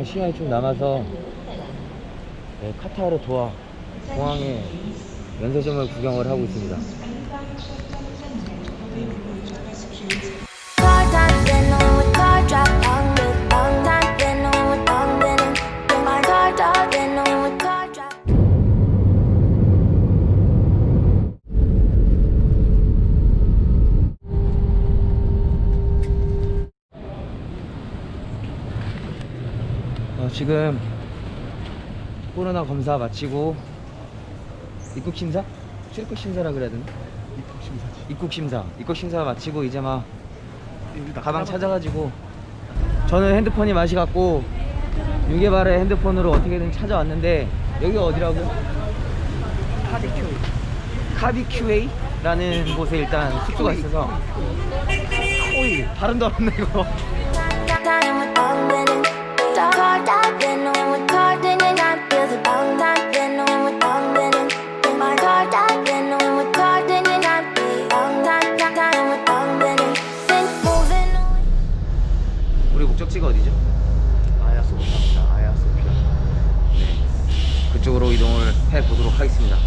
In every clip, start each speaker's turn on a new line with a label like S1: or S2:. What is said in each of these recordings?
S1: 윤계바라랑 시간이 좀 남아서 네, 카타르 도하 공항에 면세점을 구경을 하고 있습니다. 지금 코로나 검사 마치고 입국 심사? 출국 심사라 그래야 되나?
S2: 입국 심사지.
S1: 입국 심사. 입국 심사 마치고 이제 막
S2: 여기 다
S1: 가방. 찾아가지고 저는 핸드폰이 맛이 갔고 유개발의 핸드폰으로 어떻게든 찾아왔는데 여기가 어디라고? 카비큐 카비큐에이라는 곳에 일단 숙소가 있어서 코이 발음도 안 나 이거 우리 목적지가 어디죠?
S2: 아야 소피아입니다. 아야 소피아.
S1: 그쪽으로 이동을 해 보도록 하겠습니다.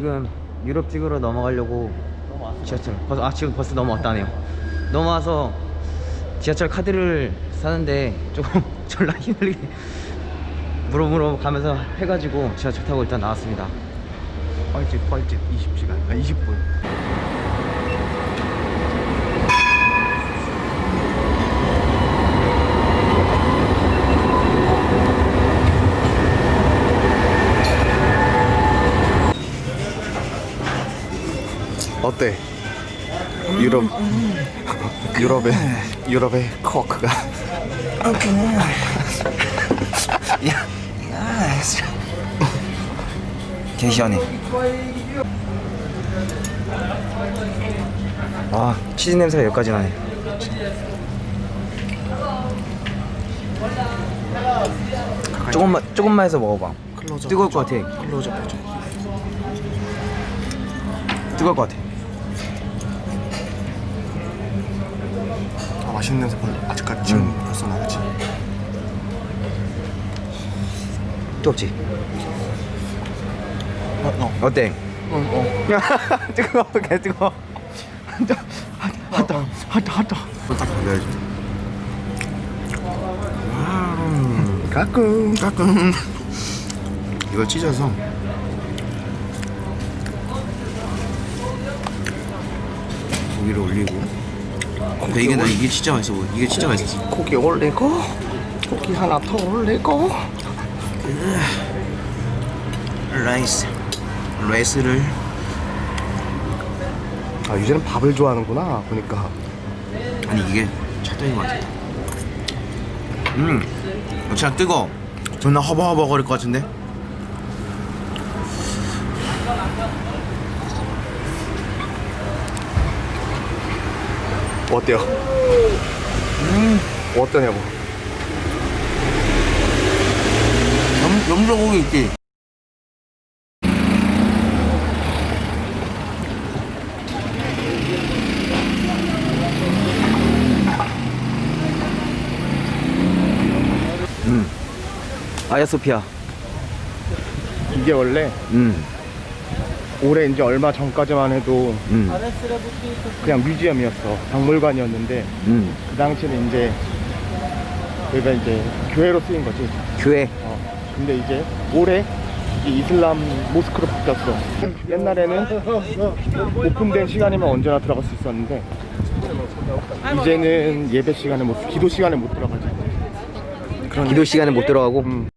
S1: 지금 유럽 찍으러 넘어가려고 지하철 벌써 아 지금 벌써 넘어왔다네요 넘어와서 지하철 카드를 사는데 조금 졸라 힘들게 물어물어 가면서 해가지고 지하철 타고 일단 나왔습니다
S2: 뻘짓 뻘짓 20시간. 아 20분. 어때? 유럽 유럽의 유럽의 코크가?
S1: 개 시원해 아 치즈 냄새가 여기까지 나네. 조금만 조금만 해서 먹어봐.
S2: 클로즈업
S1: 뜨거울 것 같아.
S2: 클로즈업 해줘
S1: 뜨거울 것 같아
S2: 맛있는 냄새 벌 아직까지 지금
S1: 음.
S2: 벌써 나지
S1: 뜨겁지?
S2: 어, 어.
S1: 어때?
S2: 응, 어.
S1: 뜨거워 개 뜨거워
S2: 핫다 핫다 핫다 딱 걸려야지 음, 가끔 가끔 이걸 찢어서 고기를 올리고
S3: 근데 이게 나 이게 진짜 맛있어 보여. 이게 진짜 맛있어.
S2: 고기 올리고 고기 하나 더 올리고
S3: 라이스. 라이스를
S2: 아 유재는 밥을 좋아하는구나 보니까
S3: 아니 이게 찰떡인 것 같아. 음, 진짜 뜨거. 존나 허버허버 거릴 것 같은데.
S2: 어때요? 음. 어떠냐고.
S3: 염 염소고기 있지.
S1: 아야소피아.
S2: 이게 원래
S1: 음,
S2: 올해 이제 얼마 전까지만 해도
S1: 음,
S2: 그냥 뮤지엄이었어. 박물관이었는데
S1: 음.
S2: 그 당시에는 이제 여기가 이제 교회로 쓰인 거지.
S1: 교회.
S2: 어. 근데 이제 올해 이게 이슬람 모스크로 바뀌었어. 옛날에는 오픈된 시간이면 언제나 들어갈 수 있었는데 이제는 예배 시간에 못 기도 시간에 못 들어가지. 그런
S1: 기도 시간에 못 들어가고?
S2: 음.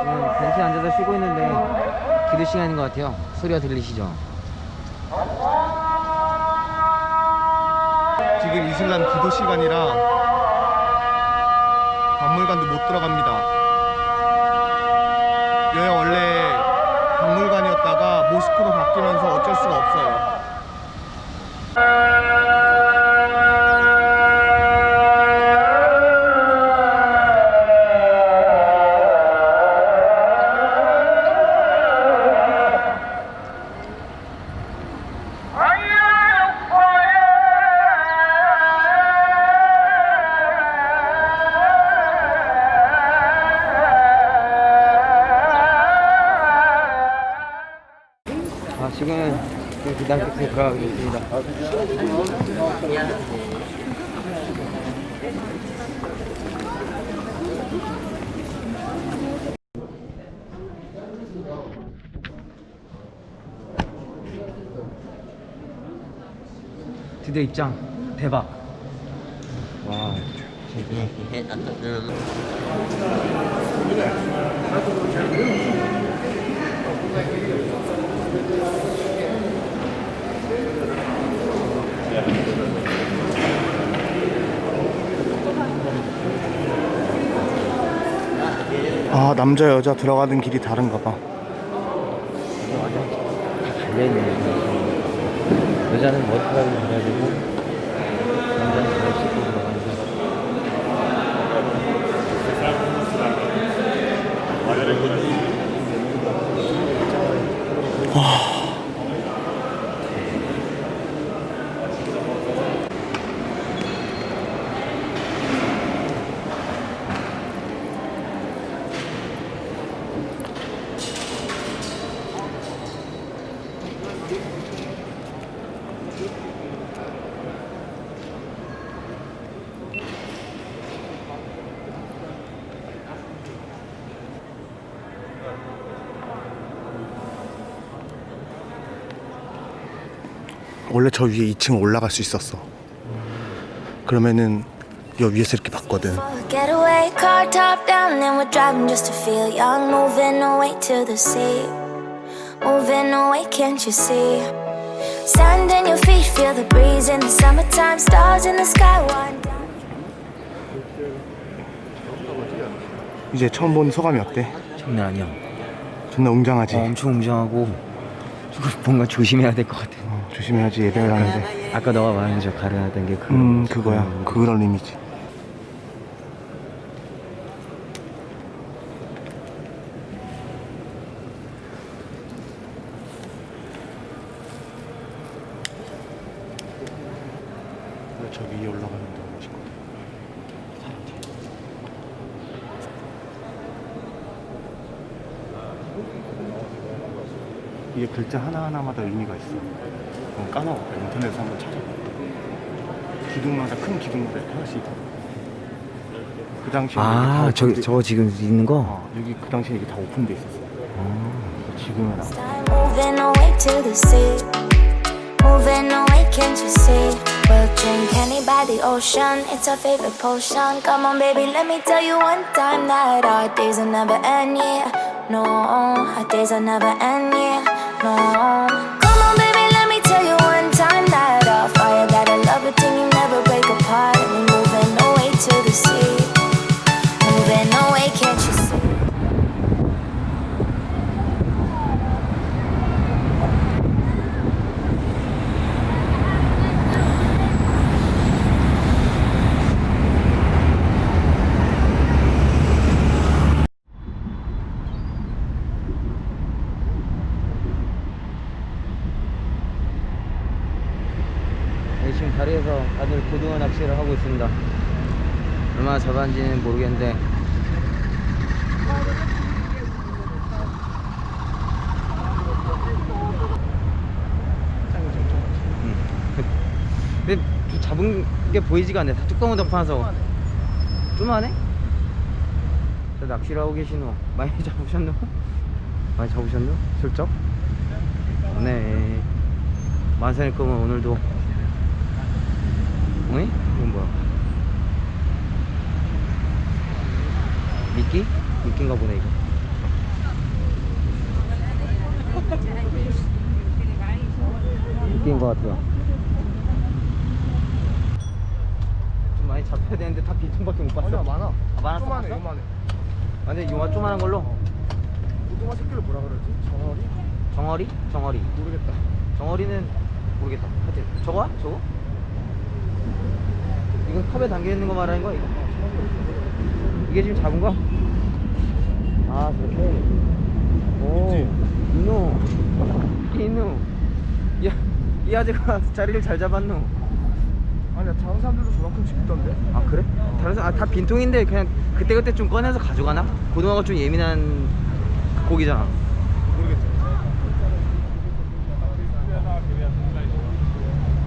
S1: 지금 벤치에 앉아서 쉬고 있는데 기도 시간인 것 같아요 소리가 들리시죠?
S2: 지금 이슬람 기도 시간이라 박물관도 못 들어갑니다 여기 원래 박물관이었다가 모스크로 바뀌면서 어쩔 수가 없어요.
S1: 들어가고 있습니다. 드디어 입장 대박. 와.
S2: 아 남자 여자 들어가는 길이 다른가 봐.
S1: 달려있네. 여자는 머리카락이 달려야 되고,
S2: 원래 저 위에 2층 올라갈 수 있었어. 그러면은 여 위에서 이렇게 봤거든.
S4: Getaway car top down and we're driving just to feel young. Moving away to the sea. Moving away, can't you see? Sand in your feet, feel the breeze in the summertime. Stars in the sky, wind down.
S2: 이제 처음 본 소감이 어때?
S1: 장난 아니야.
S2: 존나 웅장하지.
S1: 어, 엄청 웅장하고, 조금 뭔가 조심해야 될 것 같아.
S2: 어, 조심해야지 예배를 하는데.
S1: 아까 너가 말한 저 가르나던 게 그.
S2: 음 그거야. 그런 의미지. 저 위에 올라가는데 멋있거든. 이게 글자 하나하나마다 의미가 있어. 그럼 까먹었다. 인터넷에서 한번 찾아봐. 기둥마다 큰 기둥마다 이렇게 하나씩 있어. 그 당시에
S1: 아, 저기,
S2: 오픈돼-
S1: 저거 지금 있는 거?
S2: 어, 여기 그 당시에 이게 다 오픈돼 있었어. 지금은 안.
S4: Time moving away to the sea. Moving away, can't you see? We'll drink honey by the ocean. It's our favorite potion. Come on, baby, let me tell you one time that our days will never end, yeah. No, our days will never end, yeah. No.
S1: 있습니다. 얼마나 잡았는지는 모르겠는데. 음. 근데 좀 잡은 게 보이지가 않네. 다 뚜껑을 덮어놔서. 좀하네? 저 낚시를 하고 계시노. 많이 잡으셨노? 많이 잡으셨노? 슬쩍? 네. 만선일 거면 오늘도 어이? 이건 뭐야? 미끼? 미끼인가 보네 이거 미끼인 것 같아요 좀 많이 잡혀야 되는데 다 비통밖에 못 봤어
S2: 아니야 많아.
S1: 아, 많았어?
S2: 조만해
S1: 많았어?
S2: 요만해.
S1: 완전 요만 조만한 걸로?
S2: 고등어 새끼를 뭐라 그러지? 정어리?
S1: 정어리? 정어리.
S2: 모르겠다.
S1: 정어리는 모르겠다. 하여튼 저거야? 저거? 이거 컵에 담겨 있는 거 말하는 거야 이거? 이게 지금 잡은 거? 아 그렇게. 오. 이노. 이노. 야, 이 아재가 자리를 잘 잡았노.
S2: 아니야 다른 사람들도 저만큼 집던데?
S1: 아 그래? 다른 사람 아, 다 빈통인데 그냥 그때 그때 좀 꺼내서 가져가나? 고등어가 좀 예민한 고기잖아.
S2: 모르겠어.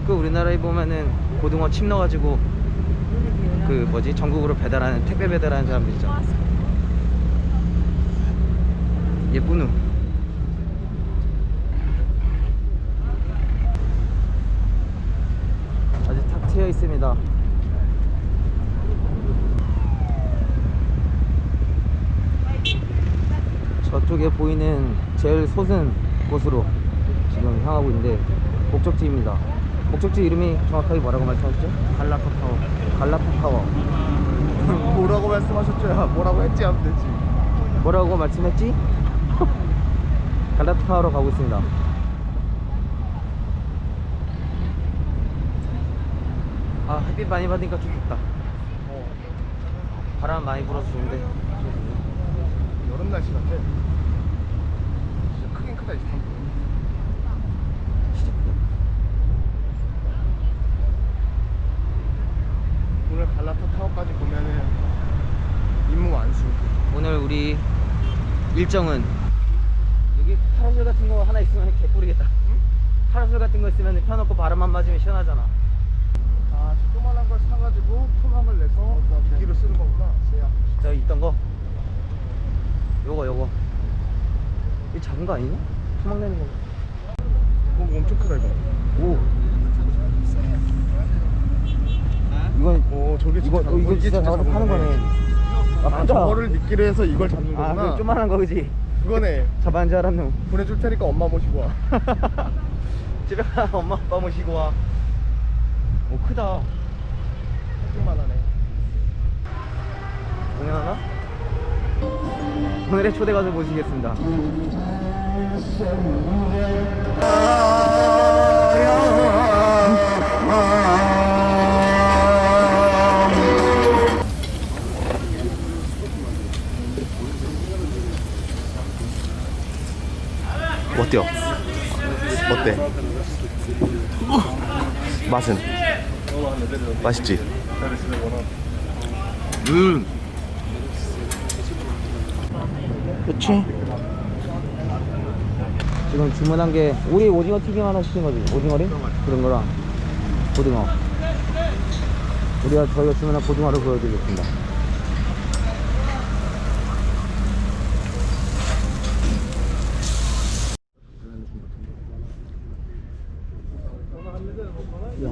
S1: 그 우리나라에 보면은 고등어 칩 넣어가지고 그 뭐지 전국으로 배달하는 택배 배달하는 사람들 있잖아. 예쁘누. 아주 탁 트여 있습니다. 저쪽에 보이는 제일 솟은 곳으로 지금 향하고 있는데 목적지입니다. 목적지 이름이 정확하게 뭐라고 말씀하셨죠?
S2: 갈라파 타워.
S1: 갈라파 타워.
S2: 뭐라고 말씀하셨죠? 야, 뭐라고 했지 하면 되지.
S1: 뭐라고 말씀했지? 갈라파 타워로 가고 있습니다. 아 햇빛 많이 받으니까 좀 좋다.
S2: 어,
S1: 바람 많이 불어서 좋은데.
S2: 여름 날씨 같아. 진짜 크긴 크다 이 스탄불.
S1: 진짜 크다.
S2: 오늘 갈라파 타워까지 보면은 임무 완수.
S1: 오늘 우리 일정은 여기 파라솔 같은 거 하나 있으면 개꿀이겠다. 파라솔 같은 거 있으면 펴놓고 바람만 맞으면 시원하잖아.
S2: 아, 저 조그만한 걸 사가지고 토막을 내서 기기로 쓰는 거구나. 쟤야.
S1: 저 있던 거. 요거 요거. 이 작은 거 아니냐? 토막 내는 거.
S2: 어, 엄청 크다 이거.
S1: 오. 이건
S2: 오, 저게 진짜
S1: 이거 어, 이거 진짜
S2: 작은
S1: 파는
S2: 거네.
S1: 거네.
S2: 아,
S1: 크다.
S2: 저거를 미끼로 해서 이걸 잡는
S1: 아,
S2: 거구나.
S1: 그 조만한 거 그지?
S2: 그거네.
S1: 잡아한 줄 알았노.
S2: 보내줄 테니까 엄마 모시고 와.
S1: 집에 가 엄마 아빠 모시고 와. 오 크다.
S2: 조금만 하네.
S1: 공연하나? 오늘의 초대 가서 모시겠습니다.
S2: 어때요? 어때? 맛은? 맛있지?
S3: 음
S1: 그치? 지금 주문한 게 우리 오징어 튀김 하나 시킨 거지? 오징어리? 그런 거랑 고등어. 우리가 저희가 주문한 고등어를 보여드리겠습니다. 야,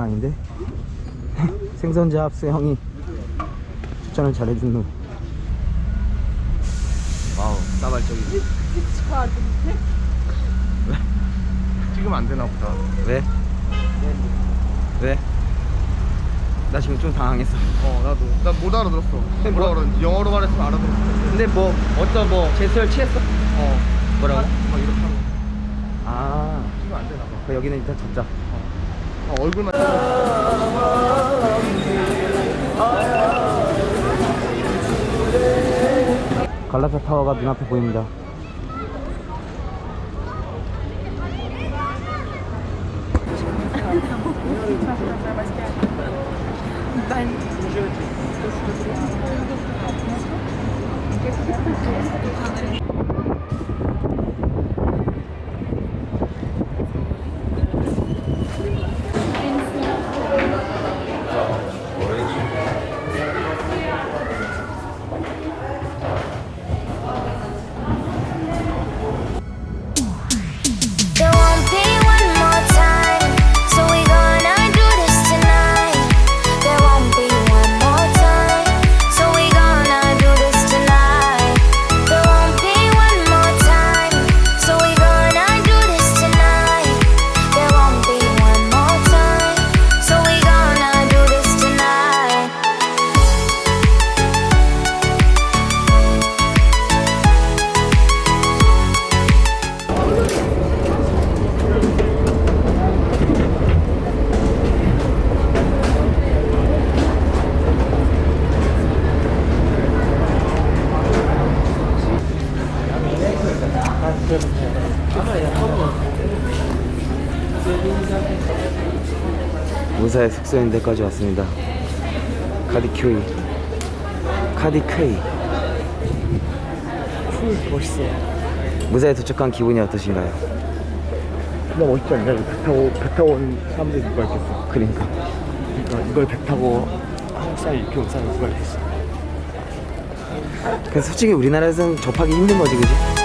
S1: 아닌데? 생선자 합수 형이 추천을 잘해준 후. 와우, 싸발적이.
S2: 찍으면 안 되나 보다.
S1: 왜? 왜? 나 지금 좀 당황했어.
S2: 어, 나도. 나 못 알아들었어.
S1: 근데
S2: 뭐라
S1: 뭐-
S2: 그러는지. 영어로 말했으면 알아들었을 텐데.
S1: 근데 뭐 어떤 뭐 제스처를 취했어?
S2: 어.
S1: 뭐라고?
S2: 막 이렇게 하는 거.
S1: 아,
S2: 찍으면 안 되나 봐.
S1: 그 여기는 일단 잡자.
S2: 어, 얼굴만.
S1: 갈라파 타워가 눈앞에 보입니다. 있는 데까지 왔습니다. 카디큐이. 카디큐이.
S2: 풀 멋있어.
S1: 무사히 도착한 기분이 어떠신가요?
S2: 진짜 멋있지 않냐? 배 타고 배 타고 온 사람들이 누가 있겠어?
S1: 그러니까.
S2: 그러니까 이걸 배 타고 한국 사람 이렇게 온 사람이 누가 있겠어?
S1: 솔직히 우리나라에서는 접하기 힘든 거지, 그지?